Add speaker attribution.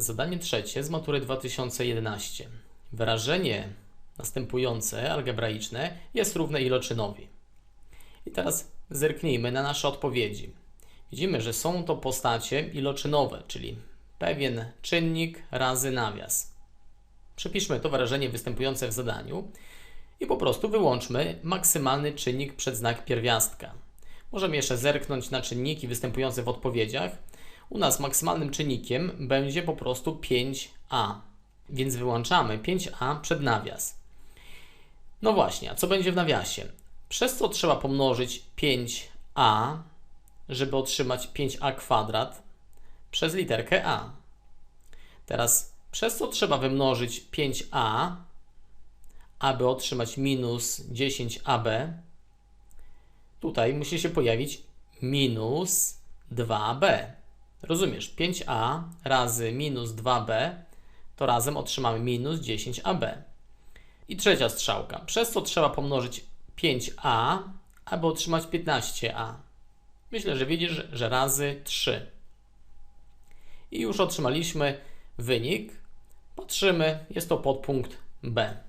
Speaker 1: Zadanie trzecie z matury 2011. Wyrażenie następujące, algebraiczne, jest równe iloczynowi. I teraz zerknijmy na nasze odpowiedzi. Widzimy, że są to postacie iloczynowe, czyli pewien czynnik razy nawias. Przepiszmy to wyrażenie występujące w zadaniu i po prostu wyłączmy maksymalny czynnik przed znak pierwiastka. Możemy jeszcze zerknąć na czynniki występujące w odpowiedziach. U nas maksymalnym czynnikiem będzie po prostu 5a, więc wyłączamy 5a przed nawias. No właśnie, a co będzie w nawiasie? Przez co trzeba pomnożyć 5a, żeby otrzymać 5a kwadrat przez literkę a. Teraz przez co trzeba wymnożyć 5a, aby otrzymać minus 10ab. Tutaj musi się pojawić minus 2b. Rozumiesz? 5a razy minus 2b to razem otrzymamy minus 10ab. I trzecia strzałka. Przez co trzeba pomnożyć 5a, aby otrzymać 15a. Myślę, że widzisz, że razy 3. I już otrzymaliśmy wynik. Patrzymy, jest to podpunkt B.